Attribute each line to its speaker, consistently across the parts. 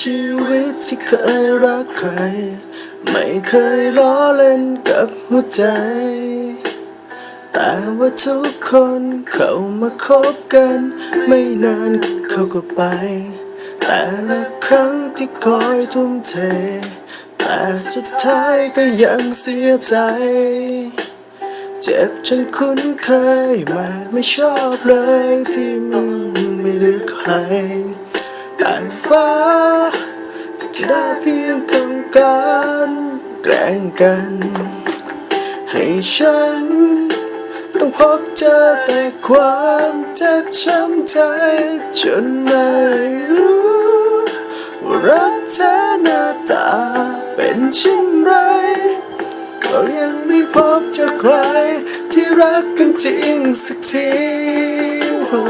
Speaker 1: ชีวิตที่เคยรักใคร ไม่เคยล้อเล่นกับหัวใจ แต่ว่าทุกคนเข้ามาคบกัน ไม่นานเขาก็ไป แต่ละครั้งที่คอยทุ่มเท แต่สุดท้ายก็ยังเสียใจเจ็บจนคุ้นเคยมาไม่ชอบเลยที่มึงไม่เลือกใคร แต่ฟ้าที่ได้เพียงคำการแกล้งกัน ให้ฉัน ต้องพบเจอแต่ความเจ็บช้ำใจจนไม่รู้ว่ารักเธอหน้าตาเป็นเช่นไร ก็ยังไม่พบเจอใคร ที่รักกันจริงสักทีโอ้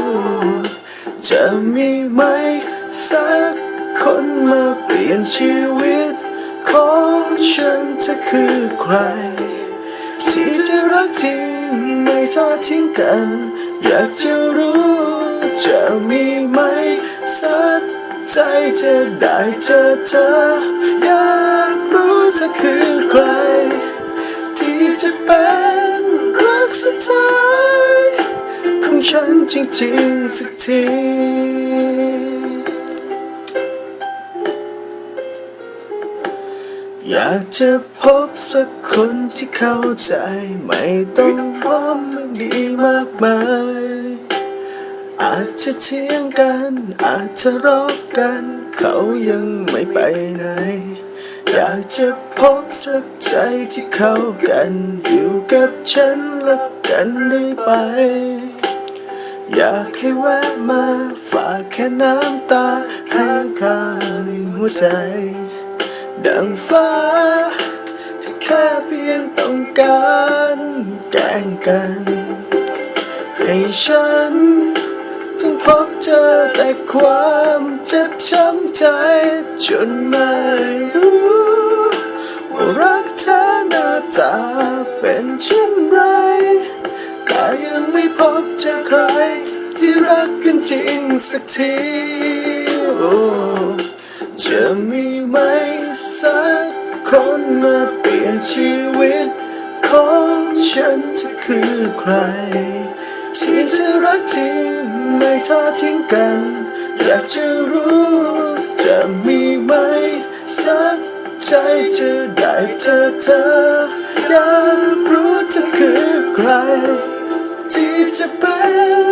Speaker 1: จะมีไหม สักคนมาเปลี่ยนชีวิต ของฉันจะคือใคร ที่จะรักจริงไม่ทอดทิ้งกัน อยากจะรู้จะมีไหม สักใจจะได้เจอเธอ อยากรู้เธอคือใคร ที่จะเป็นรักสุดท้ายของฉันจริงๆสักที อยากจะพบสักคนที่เข้าใจ ไม่ต้องพร้อมดีมากมาย อาจจะเถียงกัน อาจจะรอกกัน เขายังไม่ไปไหน อยากจะพบสักใจที่เข้ากัน อยู่กับฉันและกันได้ไป อยากให้แวะมาฝากแค่น้ำตาข้างขางหัวใจ ดังฟ้าที่แค่เพียงต้องการแกล้งกัน ให้ฉันต้องพบเจอแต่ความเจ็บช้ำใจ จนไม่รู้ว่ารักเธอหน้าตาเป็นเช่นไร แต่ยังไม่พบเจอใคร ที่รักกันจริงสักที จะมีไหม สักคนมาเปลี่ยนชีวิต ของฉันจะคือใคร ที่จะรักจริงไม่ทอดทิ้งกัน อยากจะรู้จะมีไหม สักใจจะได้เจอเธอ อยากรู้เธอคือใคร ที่จะเป็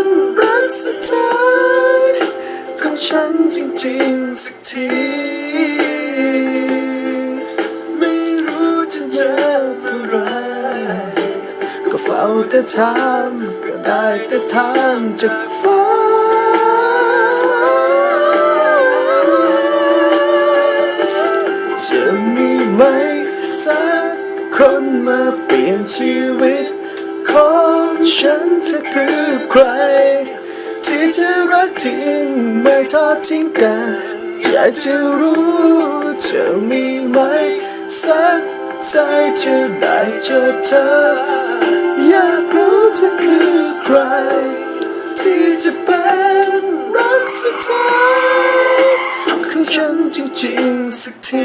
Speaker 1: นรักสุดท้ายของฉันจริงๆสักที ฝ้าแต่ถามก็ได้แต่ถามจากฟ้าจะมีไหมสักคนมาเปลี่ยนชีวิต ของฉันจะคือใคร ที่จะรักจริงไม่ทอดทิ้งกันอยากจะรู้จะมีไหมสักใจจะได้เจอเธอ ที่จะเป็นรักสุดท้ายของฉันจริงๆสักที